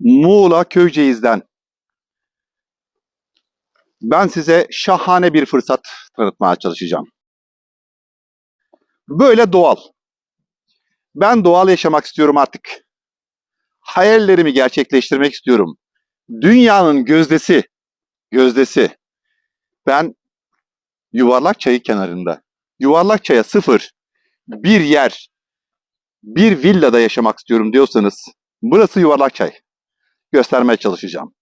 Muğla Köyceğiz'den. Ben size şahane bir fırsat tanıtmaya çalışacağım. Böyle doğal. Ben doğal yaşamak istiyorum artık. Hayallerimi gerçekleştirmek istiyorum. Dünyanın gözdesi, gözdesi. Ben yuvarlak çayı kenarında, yuvarlak çaya sıfır, bir yer, bir villada yaşamak istiyorum diyorsanız, burası yuvarlak çay. Göstermeye çalışacağım.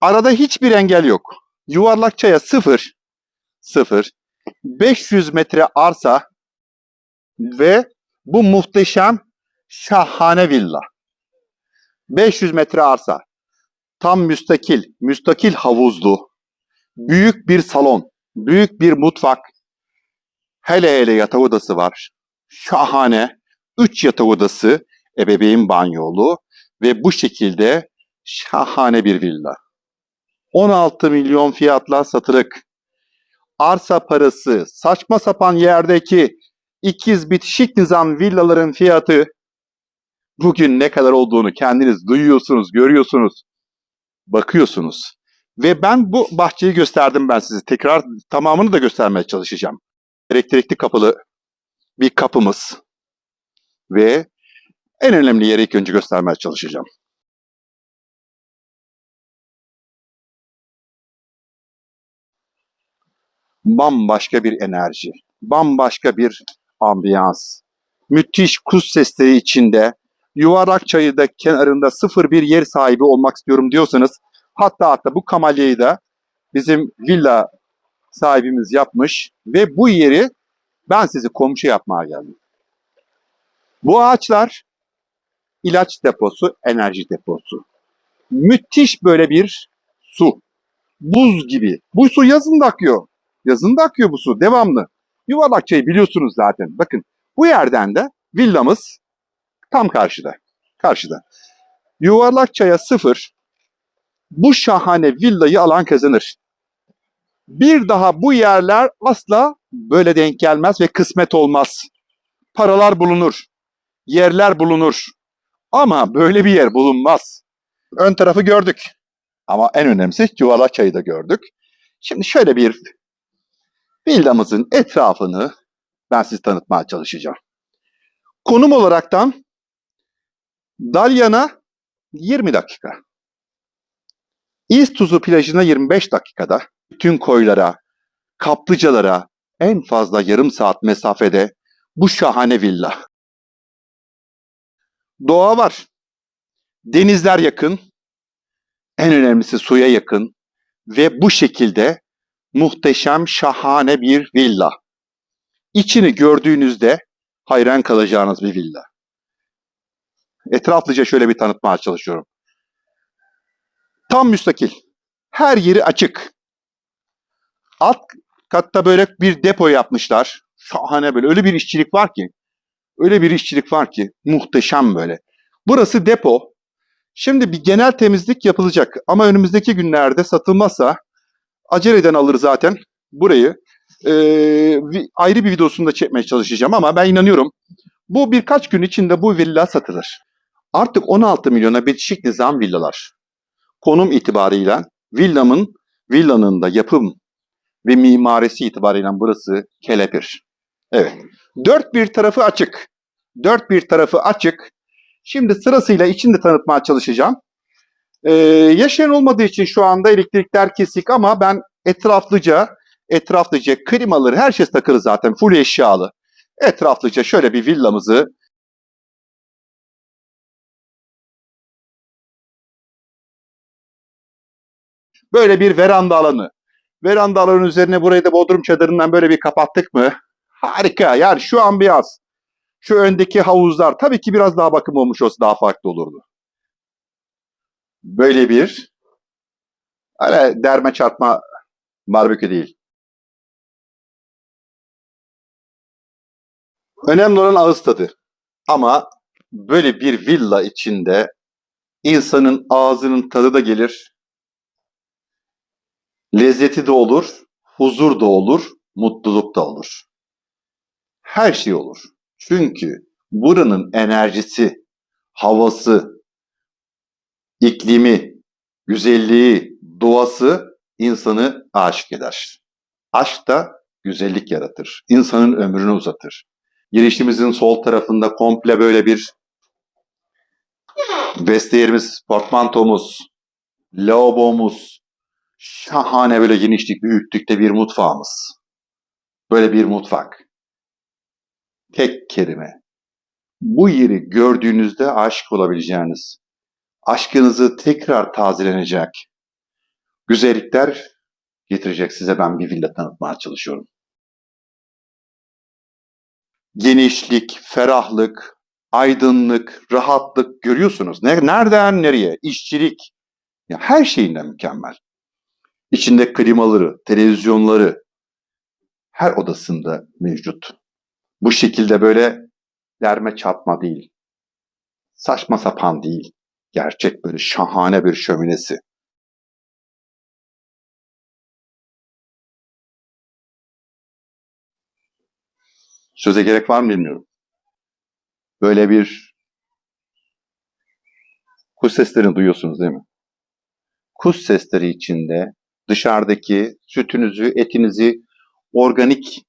Arada hiçbir engel yok. Yuvarlak çaya sıfır, sıfır, 500 metre arsa ve bu muhteşem şahane villa. 500 metre arsa. Tam müstakil, müstakil havuzlu. Büyük bir salon, büyük bir mutfak. Hele hele yatak odası var. Şahane. 3 yatak odası, ebeveyn banyolu ve bu şekilde şahane bir villa. 16 milyon fiyatla satılık. Arsa parası, saçma sapan yerdeki ikiz bitişik nizam villaların fiyatı bugün ne kadar olduğunu kendiniz duyuyorsunuz, görüyorsunuz, bakıyorsunuz. Ve ben bu bahçeyi gösterdim ben size. Tekrar tamamını da göstermeye çalışacağım. Elektrikli kapılı bir kapımız ve en önemli yeri ilk önce göstermeye çalışacağım. Bambaşka bir enerji, bambaşka bir ambiyans, müthiş kuş sesleri içinde yuvarlak çayırda kenarında sıfır bir yer sahibi olmak istiyorum diyorsanız hatta hatta bu kamalyayı da bizim villa sahibimiz yapmış ve bu yeri ben sizi komşu yapmaya geldim. Bu ağaçlar ilaç deposu, enerji deposu. Müthiş böyle bir su. Buz gibi. Bu su yazın da akıyor. Yazın da akıyor bu su devamlı. Yuvarlak çayı biliyorsunuz zaten. Bakın bu yerden de villamız tam karşıda. Karşıda. Yuvarlak çaya sıfır. Bu şahane villayı alan kazanır. Bir daha bu yerler asla böyle denk gelmez ve kısmet olmaz. Paralar bulunur. Yerler bulunur. Ama böyle bir yer bulunmaz. Ön tarafı gördük. Ama en önemlisi yuvarlak çayı da gördük. Şimdi şöyle bir villamızın etrafını ben size tanıtmaya çalışacağım. Konum olaraktan Dalyan'a 20 dakika. İztuzu plajına 25 dakikada bütün koylara, kaplıcalara en fazla yarım saat mesafede bu şahane villa. Doğa var. Denizler yakın. En önemlisi suya yakın. Ve bu şekilde muhteşem, şahane bir villa. İçini gördüğünüzde hayran kalacağınız bir villa. Etraflıca şöyle bir tanıtmaya çalışıyorum. Tam müstakil. Her yeri açık. Alt katta böyle bir depo yapmışlar. Şahane böyle. Öyle bir işçilik var ki. Öyle bir işçilik var ki. Muhteşem böyle. Burası depo. Şimdi bir genel temizlik yapılacak. Ama önümüzdeki günlerde satılmazsa aceleden alır zaten burayı. Vi- ayrı bir videosunu da çekmeye çalışacağım ama ben inanıyorum. Bu birkaç gün içinde bu villa satılır. Artık 16 milyona bitişik nizam villalar. Konum itibarıyla villamın, villanın da yapım ve mimarisi itibarıyla burası kelepir. Evet. Dört bir tarafı açık. Dört bir tarafı açık. Şimdi sırasıyla içinde tanıtmaya çalışacağım. Ee, yaşayan olmadığı için şu anda elektrikler kesik ama ben etraflıca, etraflıca klimaları her şey takılı zaten full eşyalı. Etraflıca şöyle bir villamızı böyle bir veranda alanı. Veranda alanının üzerine burayı da bodrum çadırından böyle bir kapattık mı? Harika. Yani şu ambiyans, şu öndeki havuzlar tabii ki biraz daha bakım olmuş olsa daha farklı olurdu. Böyle bir öyle derme çarpma barbekü değil. Önemli olan ağız tadı. Ama böyle bir villa içinde insanın ağzının tadı da gelir. Lezzeti de olur, huzur da olur, mutluluk da olur. Her şey olur. Çünkü buranın enerjisi, havası, iklimi, güzelliği, doğası insanı aşık eder. Aşk da güzellik yaratır. İnsanın ömrünü uzatır. Girişimizin sol tarafında komple böyle bir vestiyerimiz, portmantomuz, lavabomuz, şahane böyle genişlik, büyüklükte bir mutfağımız. Böyle bir mutfak. Tek kelime. Bu yeri gördüğünüzde aşık olabileceğiniz, aşkınızı tekrar tazelenecek güzellikler getirecek size ben bir villa tanıtmaya çalışıyorum. Genişlik, ferahlık, aydınlık, rahatlık görüyorsunuz. Ne- Nereden nereye? İşçilik. Ya her şeyinden mükemmel. İçinde klimaları, televizyonları her odasında mevcut. Bu şekilde böyle derme çatma değil. Saçma sapan değil. Gerçek böyle şahane bir şöminesi. Söze gerek var mı bilmiyorum. Böyle bir kuş seslerini duyuyorsunuz değil mi? Kuş sesleri içinde dışarıdaki sütünüzü, etinizi organik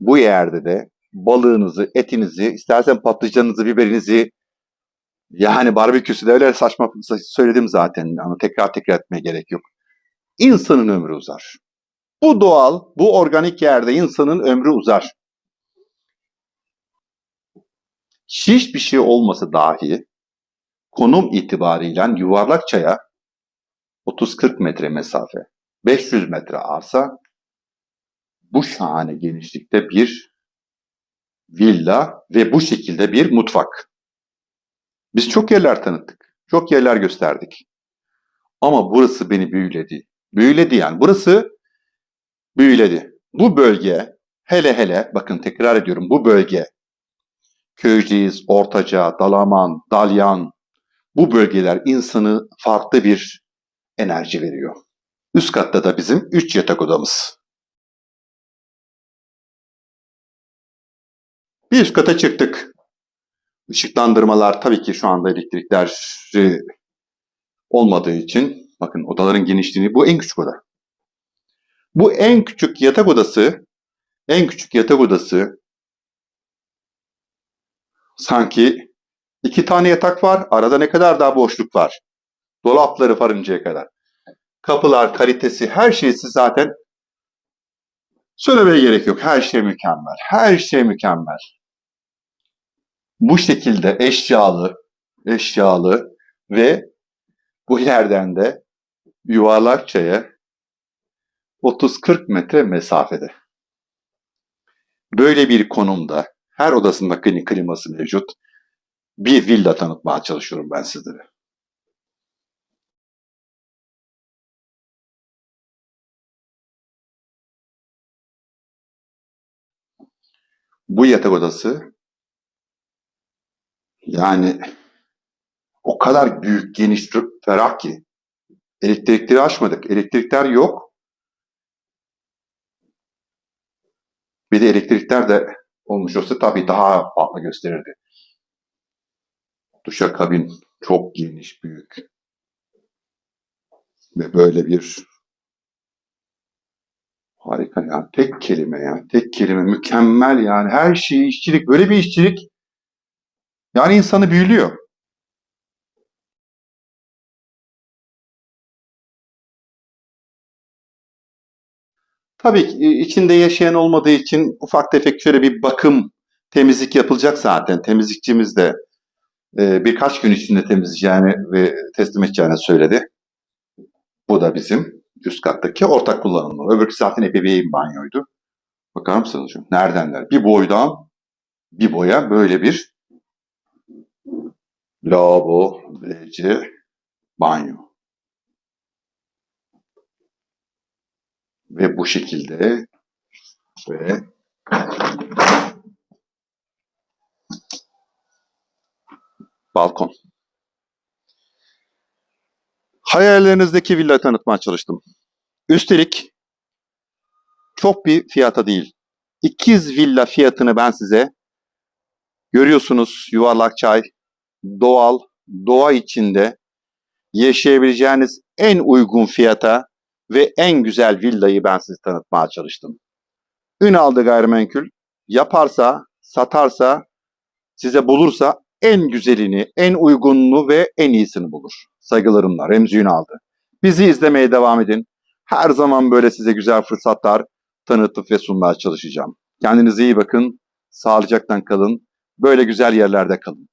bu yerde de balığınızı, etinizi, istersen patlıcanınızı, biberinizi yani barbeküsü de öyle saçma söyledim zaten. Ama tekrar tekrar etmeye gerek yok. İnsanın ömrü uzar. Bu doğal, bu organik yerde insanın ömrü uzar. hiçbir şey olmasa dahi konum itibariyle Yuvarlakça'ya 30-40 metre mesafe, 500 metre arsa bu şahane genişlikte bir villa ve bu şekilde bir mutfak. Biz çok yerler tanıttık, çok yerler gösterdik. Ama burası beni büyüledi. Büyüledi yani. Burası büyüledi. Bu bölge hele hele bakın tekrar ediyorum bu bölge Köyceğiz, Ortaca, Dalaman, Dalyan bu bölgeler insanı farklı bir enerji veriyor. Üst katta da bizim 3 yatak odamız. Bir üst kata çıktık. Işıklandırmalar tabii ki şu anda elektrikler olmadığı için bakın odaların genişliğini bu en küçük oda. Bu en küçük yatak odası en küçük yatak odası Sanki iki tane yatak var. Arada ne kadar daha boşluk var. Dolapları varıncaya kadar. Kapılar, kalitesi, her şeysi zaten söylemeye gerek yok. Her şey mükemmel. Her şey mükemmel. Bu şekilde eşyalı, eşyalı ve bu yerden de Yuvarlakça'ya 30-40 metre mesafede. Böyle bir konumda her odasında kliması mevcut. Bir villa tanıtmaya çalışıyorum ben sizlere. Bu yatak odası yani o kadar büyük, geniş, ferah ki elektrikleri açmadık. Elektrikler yok. Bir de elektrikler de olmuş olsa tabii daha farklı gösterirdi. Duşakabin çok geniş, büyük. Ve böyle bir harika ya. Tek kelime ya. Tek kelime. Mükemmel yani. Her şey işçilik. Böyle bir işçilik yani insanı büyülüyor. Tabii ki içinde yaşayan olmadığı için ufak tefek şöyle bir bakım, temizlik yapılacak zaten. Temizlikçimiz de e, birkaç gün içinde temizleyeceğini ve teslim edeceğini söyledi. Bu da bizim üst kattaki ortak kullanımlar. Öbürkü zaten ebeveyn banyoydu. Bakar mısınız? Neredenler? Bir boydan bir boya böyle bir lavabo, WC, banyo. Ve bu şekilde ve balkon. Hayallerinizdeki villa tanıtmaya çalıştım. Üstelik çok bir fiyata değil. İkiz villa fiyatını ben size görüyorsunuz yuvarlak çay, doğal, doğa içinde yaşayabileceğiniz en uygun fiyata ve en güzel villayı ben size tanıtmaya çalıştım. Ünal'da gayrimenkul yaparsa, satarsa, size bulursa en güzelini, en uygununu ve en iyisini bulur. Saygılarımla Remzi Ünal'dı. Bizi izlemeye devam edin. Her zaman böyle size güzel fırsatlar tanıtıp ve sunmaya çalışacağım. Kendinize iyi bakın, sağlıcakla kalın, böyle güzel yerlerde kalın.